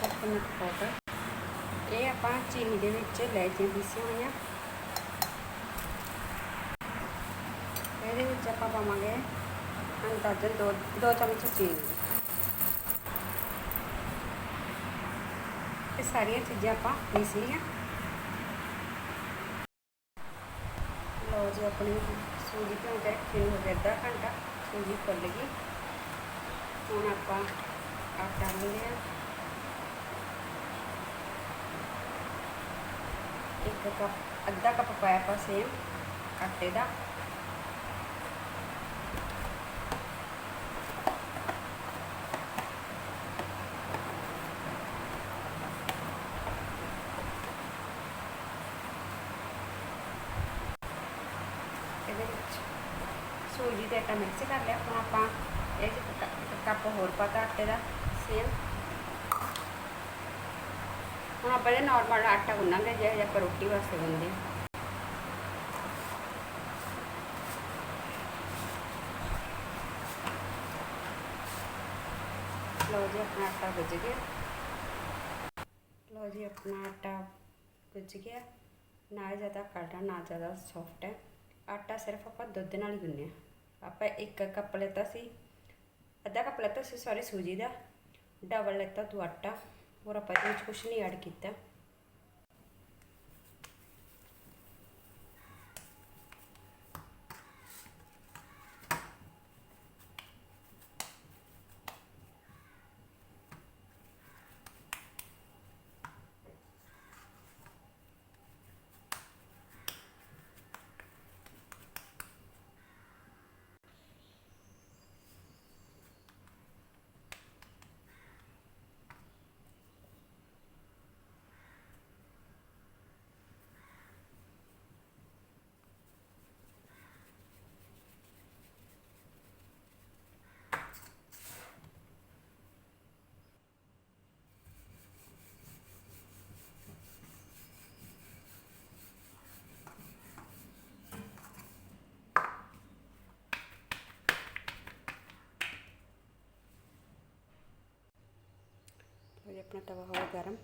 Coconut powder ਇਹ ਆਪਾਂ ਚੀਨੀ ਦੇ ਵਿੱਚ ਇਲਾਇਚੀਆਂ ਪੀਸੀਆਂ ਹੋਈਆਂ ਇਹਦੇ ਵਿੱਚ ਆਪਾਂ ਪਾਵਾਂਗੇ ਅੰਦਾਜ਼ਨ ਦੋ ਦੋ ਚਮਚ ਚੀਨੀ। ਇਹ ਸਾਰੀਆਂ ਚੀਜ਼ਾਂ ਆਪਾਂ ਪੀਸ ਲਈਆਂ ਲਓ ਜੀ, ਆਪਣੀ ਸੂਜੀ ਭਿਉਂ ਕੇ ਰੱਖੀ ਹੋ ਗਿਆ ਅੱਧਾ ਘੰਟਾ। ਸੂਜੀ ਫੁੱਲ ਗਈ। ਹੁਣ ਆਪਾਂ ਆਟਾ ਗੁੰਨਿਆ ਇੱਕ ਕੱਪ ਅੱਧਾ ਕੱਪ ਪਾਇਆ ਆਪਾਂ ਸੇਮ ਆਟੇ ਦਾ ਇਹਦੇ ਵਿੱਚ ਸੂਜੀ ਤੇ ਆਟਾ ਮਿਕਸ ਕਰ ਲਿਆ ਹੁਣ ਆਪਾਂ ਇਹ 'ਚ ਇੱਕ ਕੱਪ- ਇੱਕ ਕੱਪ ਹੋਰ ਪਾਤਾ ਆਟੇ ਦਾ ਸੇਮ ਹੁਣ ਆਪਾਂ ਇਹ ਨਾਰਮਲ ਆਟਾ ਗੁੰਨਾਂਗੇ ਜਿਹੜਾ ਜਿਹਾ ਆਪਾਂ ਰੋਟੀ ਵਾਸਤੇ ਗੁੰਨਦੇ ਲਓ ਜੀ, ਆਪਣਾ ਆਟਾ ਗੁੱਝ ਗਿਆ। ਲਓ ਜੀ, ਆਪਣਾ ਆਟਾ ਗੁੱਝ ਗਿਆ। ਨਾ ਜ਼ਿਆਦਾ ਕਾੜਾ ਨਾ ਜ਼ਿਆਦਾ ਸੌਫਟ ਹੈ। ਆਟਾ ਸਿਰਫ ਆਪਾਂ ਦੁੱਧ ਨਾਲ ਹੀ ਗੁੰਨਿਆ ਆਪਾਂ ਇੱਕ ਕੱਪ ਲੈਤਾ ਸੀ, ਅੱਧਾ ਕੱਪ ਲੈਤਾ ਸੀ ਸੌਰੀ ਸੂਜੀ ਦਾ। ਡਬਲ ਲੈਤਾ ਤੂੰ ਆਟਾ ਹੋਰ ਆਪਾਂ ਇਹਦੇ ਵਿੱਚ ਕੁਝ ਨਹੀਂ ਐਡ ਕੀਤਾ। अपना तवा और गरम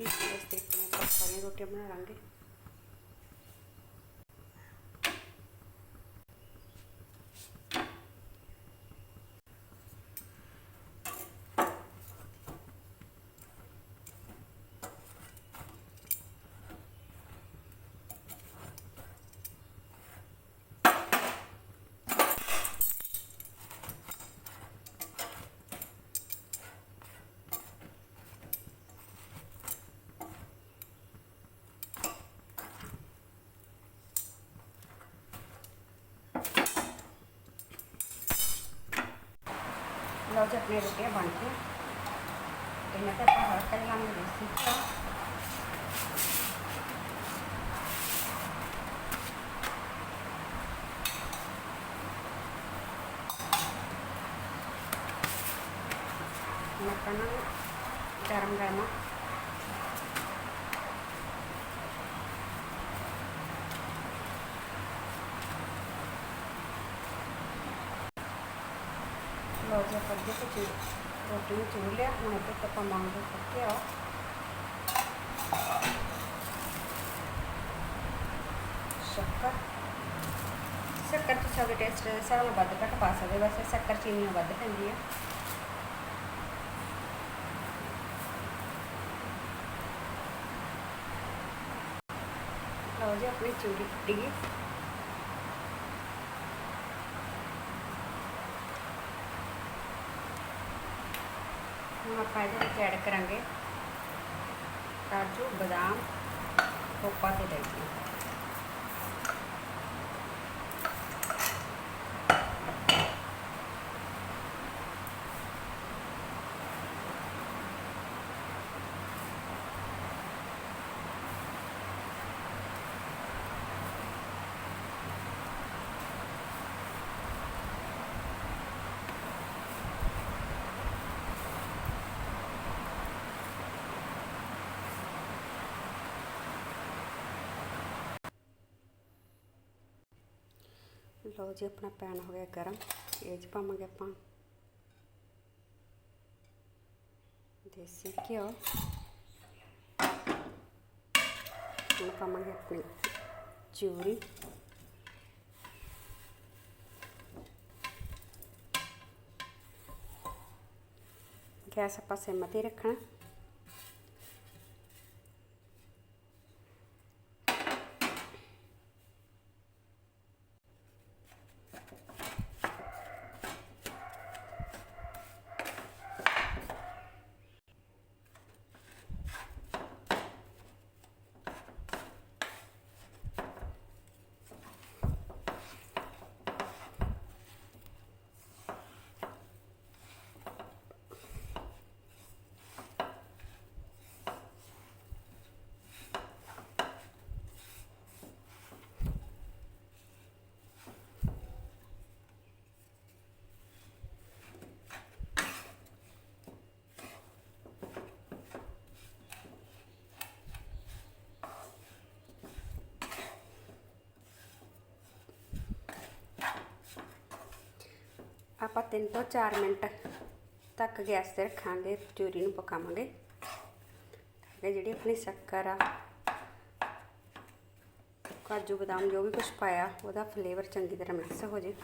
ਰੋਟੀ ਇਸ ਤਰੀਕੇ ਨਾਲ ਆਪਾਂ ਸਾਰੀਆਂ ਰੋਟੀਆਂ ਬਣਾ ਲਾਂਗੇ ಚಟ್ನಿ ರೊಟ್ಟಿಯ ಬಂತು ಮತ್ತೆ ಹೊರಕಲ್ಲಿ ನಮಗೆ ಸಿಕ್ಕ ಮಕ್ಕಳು ಗರಂ ಗರಮ ਲਓ ਜੀ, ਆਪਾਂ ਅੱਗੇ ਤੋਂ ਰੋਟੀ ਨੂੰ ਚੂਰ ਲਿਆ, ਹੁਣ ਇੱਥੇ ਆਪਾਂ ਮੰਗ ਪੱਕਿਆ ਸ਼ੱਕਰ। ਸ਼ੱਕਰ ਤੁਸੀਂ ਆਪਣੇ ਟੇਸਟ ਦੇ ਹਿਸਾਬ ਨਾਲ ਵੱਧ ਘੱਟ ਪਾ ਸਕਦੇ ਵੈਸੇ ਸ਼ੱਕਰ ਚੀਨੀ ਨਾਲ ਵੱਧ ਪੈਂਦੀ ਹੈ ਲਓ ਜੀ, ਆਪਣੀ ਚੂੜੀ ਕੁੱਟੀ ਗਈ। ਹੁਣ ਆਪਾਂ ਇਹਦੇ ਵਿੱਚ ਐਡ ਕਰਾਂਗੇ। ਕਾਜੂ ਬਦਾਮ ਖੋਪਾ ਤੇ ਦਹੀਂ। ਲਓ ਜੀ ਆਪਣਾ ਪੈਨ ਹੋ ਗਿਆ ਗਰਮ ਇਹ 'ਚ ਪਾਵਾਂਗੇ ਆਪਾਂ ਦੇਸੀ ਘਿਓ ਹੁਣ ਪਾਵਾਂਗੇ ਆਪਣੀ ਚੂਰੀ ਗੈਸ ਆਪਾਂ ਸਿਮ ਤੇ ਰੱਖਣਾ ਆਪਾਂ 3 ਤੋਂ 4 ਮਿੰਟ ਤੱਕ ਗੈਸ ਤੇ ਰੱਖਾਂਗੇ, ਚੂਰੀ ਨੂੰ ਪਕਾਵਾਂਗੇ। ਇਹ ਜਿਹੜੀ ਆਪਣੀ ਸ਼ੱਕਰ ਆ, ਕਾਜੂ ਬਦਾਮ ਜੋ ਵੀ ਕੁਝ ਪਾਇਆ, ਉਹਦਾ ਫਲੇਵਰ ਚੰਗੀ ਤਰ੍ਹਾਂ ਮਿਕਸ ਹੋ ਜੇ।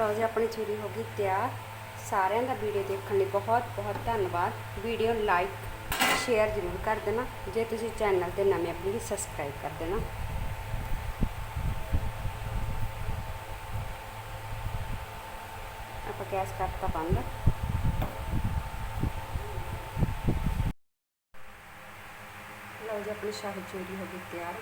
ਲਓ ਜੀ ਆਪਣੀ ਚੂਰੀ ਹੋ ਗਈ ਤਿਆਰ ਸਾਰਿਆਂ ਦਾ ਵੀਡੀਓ ਦੇਖਣ ਲਈ ਬਹੁਤ ਬਹੁਤ ਧੰਨਵਾਦ ਵੀਡੀਓ ਲਾਈਕ ਸ਼ੇਅਰ ਜ਼ਰੂਰ ਕਰ ਦੇਣਾ ਜੇ ਤੁਸੀਂ ਚੈਨਲ ਤੇ ਨਵੇਂ ਪਲੀਜ਼ ਸਬਸਕ੍ਰਾਈਬ ਕਰ ਦੇਣਾ ਆਪਾਂ ਗੈਸ ਕਰਤਾ ਬੰਦ ਲਓ ਜੀ ਆਪਣੀ ਸ਼ਾਹੀ ਚੂਰੀ ਹੋ ਗਈ ਤਿਆਰ